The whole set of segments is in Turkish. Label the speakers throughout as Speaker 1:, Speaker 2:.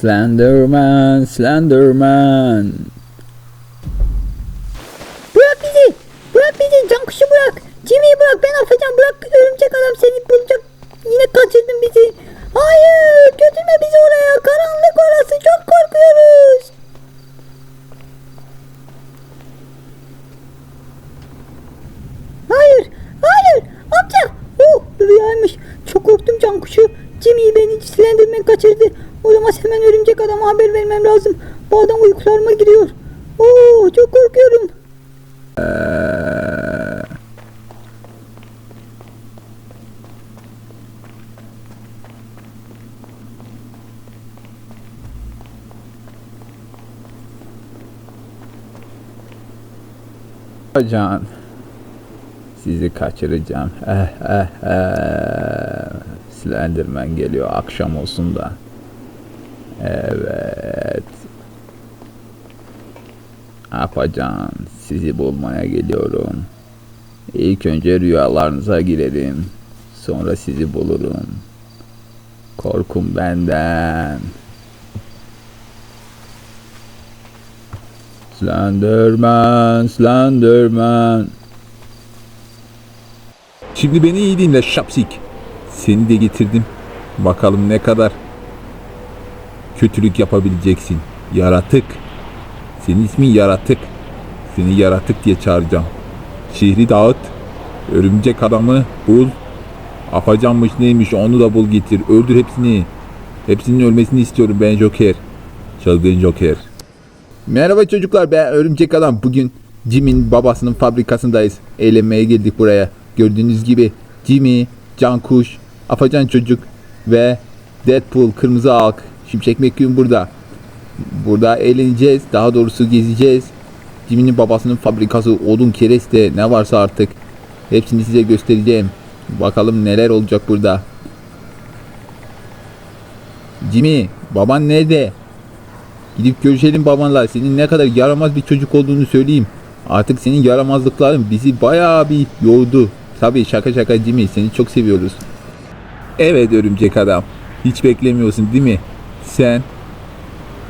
Speaker 1: Slenderman, Slenderman.
Speaker 2: Bırak bizi. Bırak bizi. Can kuşu bırak. Jimmy'yi bırak. Ben affedeceğim. Bırak. Örümcek adam seni bulacak. Yine kaçırdın bizi. Hayır. Götürme bizi oraya. Karanlık orası. Çok korkuyoruz. Hayır. Hayır. Amca. Oh rüyaymış. Çok korktum can kuşu. Jimmy'yi beni Slenderman kaçırdı. Olamaz hemen örümcek adama haber vermem lazım. Bu adam uykularıma giriyor. Oo çok korkuyorum.
Speaker 1: Can. Sizi kaçıracağım. Eh eh eh. Slenderman geliyor akşam olsun da. Evet. Apacan, sizi bulmaya geliyorum. İlk önce rüyalarınıza girerim. Sonra sizi bulurum. Korkum benden. Slenderman, Slenderman.
Speaker 3: Şimdi beni iyi dinle şapsik. Seni de getirdim. Bakalım ne kadar kötülük yapabileceksin. Yaratık. Senin ismin Yaratık. Seni Yaratık diye çağıracağım. Şehri dağıt. Örümcek adamı bul. Afacanmış neymiş onu da bul getir. Öldür hepsini. Hepsinin ölmesini istiyorum ben Joker. Çılgın Joker.
Speaker 1: Merhaba çocuklar ben Örümcek Adam. Bugün Jim'in babasının fabrikasındayız. Eğlenmeye geldik buraya. Gördüğünüz gibi Jimmy, Cankuş, Afacan Çocuk ve Deadpool, Kırmızı Halk, Şimşek McQueen burada. Burada eğleneceğiz. Daha doğrusu gezeceğiz. Jimmy'nin babasının fabrikası, odun, kereste ne varsa artık. Hepsini size göstereceğim. Bakalım neler olacak burada. Jimmy, baban nerede? Gidip görüşelim babanla. Senin ne kadar yaramaz bir çocuk olduğunu söyleyeyim. Artık senin yaramazlıkların bizi bayağı bir yordu. Tabii şaka şaka Jimmy seni çok seviyoruz.
Speaker 3: Evet örümcek adam. Hiç beklemiyorsun değil mi? Sen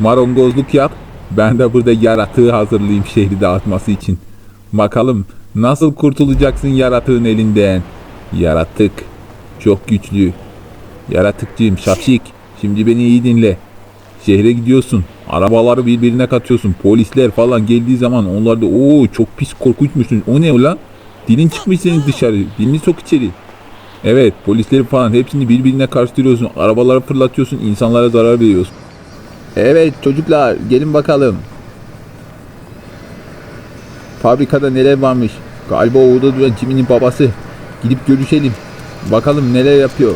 Speaker 3: marangozluk yap. Ben de burada yaratığı hazırlayayım şehri dağıtması için. Bakalım nasıl kurtulacaksın yaratığın elinden. Yaratık çok güçlü. Yaratıkçıyım şapşik. Şimdi beni iyi dinle. Şehre gidiyorsun. Arabaları birbirine katıyorsun. Polisler falan geldiği zaman onlar da ooo çok pis korkunçmuşsun. O ne lan? Dilin çıkmış senin dışarı. Dilini sok içeri. Evet polisleri falan hepsini birbirine karıştırıyorsun. Arabaları fırlatıyorsun. insanlara zarar veriyorsun.
Speaker 1: Evet çocuklar gelin bakalım. Fabrikada neler varmış? Galiba orada duran Jimmy'nin babası. Gidip görüşelim. Bakalım neler yapıyor.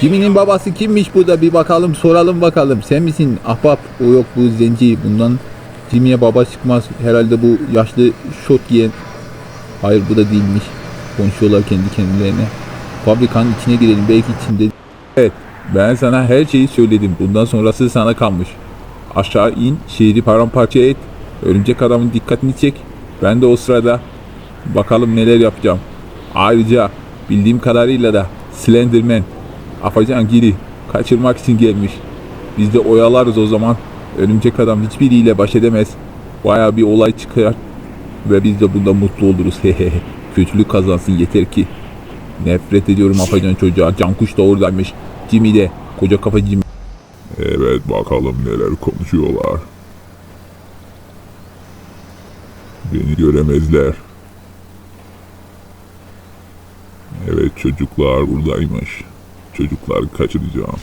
Speaker 1: Jimmy'nin babası kimmiş burada bir bakalım soralım bakalım. Sen misin ahbap? O yok bu zenci. Bundan Jimmy'ye baba çıkmaz. Herhalde bu yaşlı şort giyen. Hayır bu da değilmiş. Konuşuyorlar kendi kendilerine. Fabrikanın içine girelim. Belki içinde
Speaker 3: Evet ben sana her şeyi söyledim. Bundan sonrası sana kalmış. Aşağı in şehri paramparça et. Örümcek adamın dikkatini çek. Ben de o sırada bakalım neler yapacağım. Ayrıca bildiğim kadarıyla da Slenderman Afacan Giri kaçırmak için gelmiş. Biz de oyalarız o zaman. Örümcek adam hiçbiriyle baş edemez. Baya bir olay çıkar. Ve biz de bunda mutlu oluruz. Hehehe. Kötülük kazansın yeter ki. Nefret ediyorum afacan çocuğa. Cankuş da oradaymış. Jimmy de. Koca kafa Jimmy.
Speaker 4: Evet bakalım neler konuşuyorlar. Beni göremezler. Evet çocuklar buradaymış. Çocukları kaçıracağım.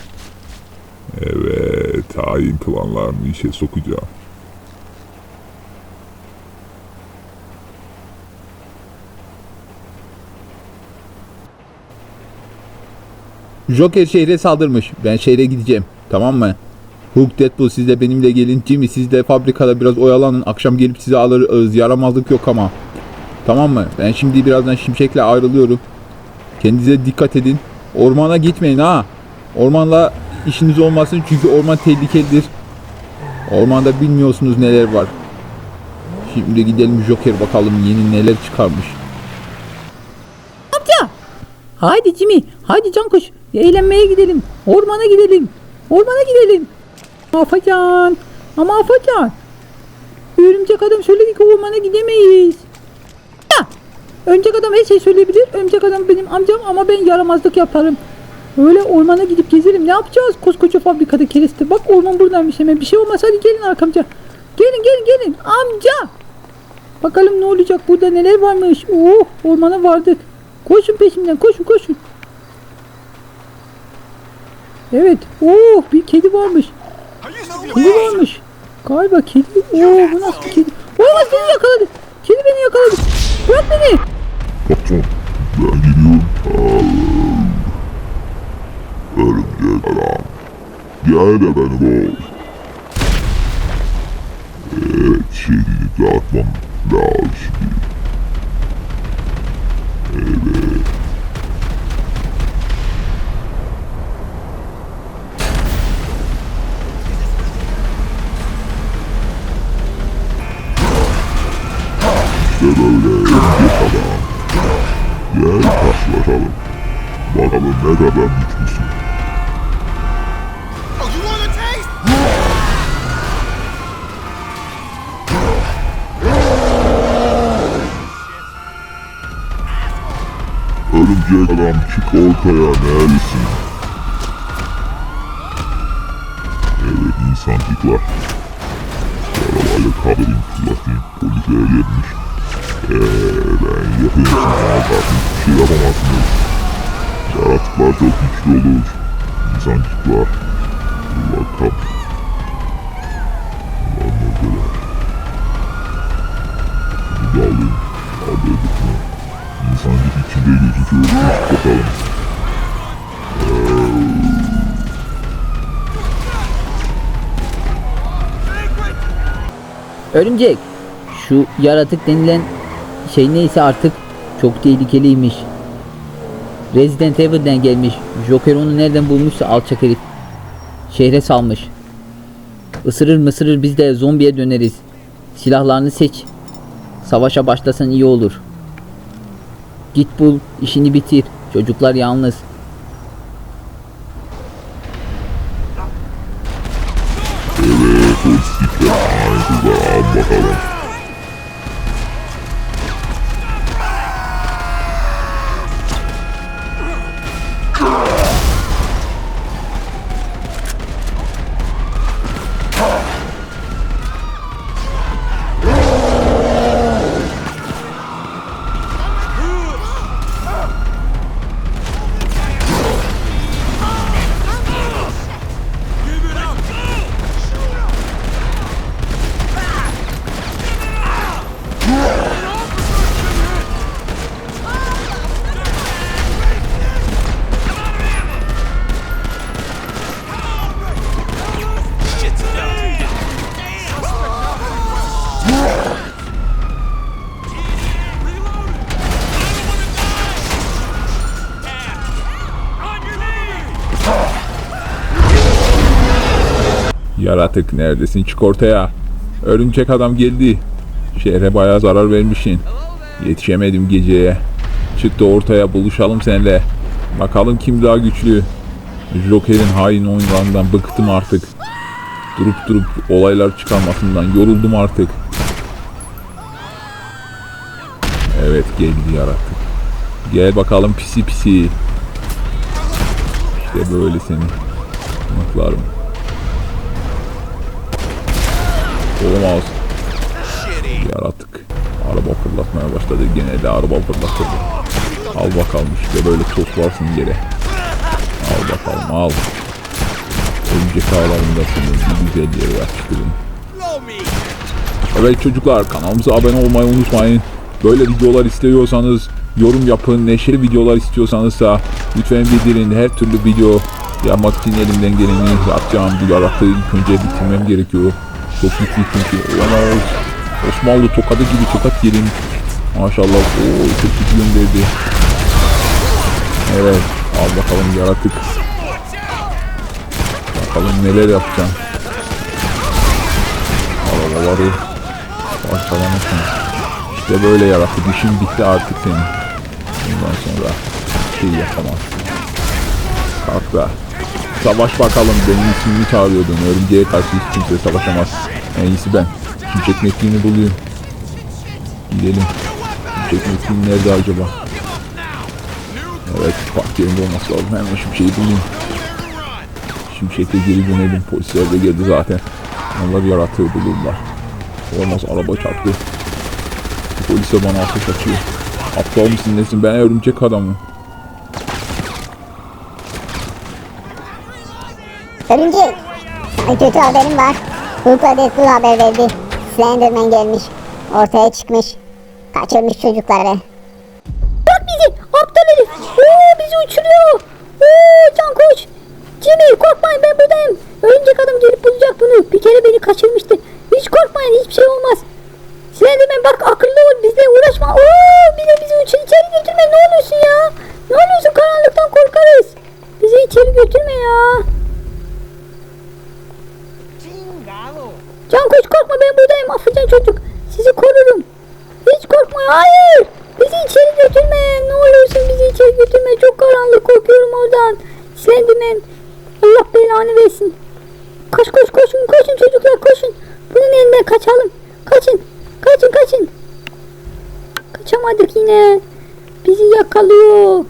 Speaker 4: Evet hain planlarını işe sokacağım.
Speaker 1: Joker şehre saldırmış. Ben şehre gideceğim. Tamam mı? Hulk, Deadpool siz de benimle gelin. Jimmy siz de fabrikada biraz oyalanın. Akşam gelip sizi alırız. Yaramazlık yok ama. Tamam mı? Ben şimdi birazdan Şimşek'le ayrılıyorum. Kendinize dikkat edin. Ormana gitmeyin ha. Ormanla işiniz olmasın çünkü orman tehlikelidir. Ormanda bilmiyorsunuz neler var. Şimdi gidelim Joker bakalım yeni neler çıkarmış.
Speaker 2: Amca. Haydi Jimmy. Haydi Cankuş. Eğlenmeye gidelim. Ormana gidelim. Ormana gidelim. Afacan. Ama Afacan. Örümcek adam söyledi ki ormana gidemeyiz. Ya. Örümcek adam her şey söyleyebilir. Örümcek adam benim amcam ama ben yaramazlık yaparım. Öyle ormana gidip gezelim. Ne yapacağız koskoca fabrikada kereste? Bak orman buradaymış hemen. Bir şey olmaz hadi gelin arkamca. Gelin gelin gelin. Amca. Bakalım ne olacak burada neler varmış. Oh ormana vardık. Koşun peşimden koşun koşun. Evet. Oh bir kedi varmış. Kedi varmış. Galiba kedi. Oo bu nasıl bir kedi? Olamaz beni yakaladı. Kedi beni yakaladı. Bırak beni.
Speaker 5: Patron ben gidiyorum. Örümcek adam. Gel de beni bul. Evet şehrini dağıtmam lazım. Örümcek adam çık ortaya neredesin? Evet insancıklar. Bu arabayla kaldırayım fırlatayım. Polisler gelmiş. Eee ben yakın sizi kalkın. Bir şey yapamazsınız. Yaratıklar çok güçlü olur. İnsancıklar. Dur bakalım. Bakalım.
Speaker 2: Örümcek. Şu yaratık denilen şey neyse artık çok tehlikeliymiş. Resident Evil'den gelmiş. Joker onu nereden bulmuşsa alçak herif. Şehre salmış. Isırır mısırır biz de zombiye döneriz. Silahlarını seç. Savaşa başlasan iyi olur. Git bul, işini bitir. Çocuklar yalnız.
Speaker 5: Evet. Haydi da al bakalım.
Speaker 1: Yaratık neredesin çık ortaya. Örümcek adam geldi. Şehre bayağı zarar vermişsin. Yetişemedim geceye. Çık da ortaya buluşalım seninle. Bakalım kim daha güçlü. Joker'in hain oyunlarından bıktım artık. Durup durup olaylar çıkarmasından yoruldum artık. Evet geldi yaratık. Gel bakalım pisi pisi. İşte böyle seni. Mıklarım. Olamaz. Yaratık. Araba fırlatmaya başladı. Gene de araba fırlatırdı. Al bakalım işte böyle toslarsın yere. Al bakalım al. Örümcek ağlarında senin bir güzel açtırın.
Speaker 6: Blow me.
Speaker 1: Evet çocuklar kanalımıza abone olmayı unutmayın. Böyle videolar istiyorsanız yorum yapın. Neşeli videolar istiyorsanız da lütfen bildirin. Her türlü video yapmak için elimden geleni yapacağım. Bu yaratığı ilk önce bitirmem gerekiyor. Çok güçlü çünkü. Olamaz. Osmanlı tokadı gibi tokat yerim. Maşallah. Oo, çok güçlü gönderdi. Evet. Al bakalım yaratık. Bakalım neler yapacağım. Arabaları parçalamışsın. İşte böyle yaratık. İşin bitti artık senin. Bundan sonra şey yapamazsın. Kalk da Savaş bakalım benim ismimi çağırıyordun. Örümceğe karşı hiç kimse savaşamaz. En iyisi ben. Şimşek mekiğini bulayım. Gidelim. Şimşek mekiği nerede acaba? Evet park yerinde olması lazım. Hemen şimşeği bulayım. Şimşekle geri dönelim. Polisler de geldi zaten. Onlar yaratığı bulurlar. Olmaz araba çarptı. Polis de bana ateş açıyor. Aptal mısın nesin? Ben örümcek adamım.
Speaker 7: Sana kötü haberim var. Hulk'la Deadpool haber verdi. Slenderman gelmiş. Ortaya çıkmış. Kaçırmış çocukları.
Speaker 2: Bırak bizi aptal herif. Oo bizi uçuruyor. Oo can koş. Jimmy korkmayın ben buradayım. Örümcek adam gelip bulacak bunu. Bir kere beni kaçırmıştı. Hiç korkmayın hiçbir şey olmaz. Slenderman bak akıllı ol bizle uğraşma. Oo bir de bizi uçur içeri götürme ne olursun ya. Ne olursun karanlıktan korkarız. Bizi içeri götürme ya. Can koş korkma ben buradayım African çocuk. Sizi korurum. Hiç korkma hayır. Bizi içeri götürme. Ne olursun bizi içeri götürme. Çok karanlık korkuyorum oradan. Slenderman. Allah belanı versin. Koş koş koşun koşun çocuklar koşun. Bunun elinden kaçalım. Kaçın. Kaçın kaçın. Kaçamadık yine. Bizi yakalıyor.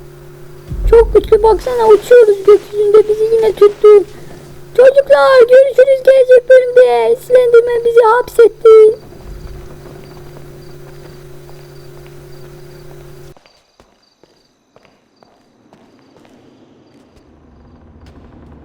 Speaker 2: Çok güçlü baksana uçuyoruz gökyüzünde bizi yine tuttu. Çocuklar görüşürüz gelecek bölümde. Slenderman bizi hapsetti.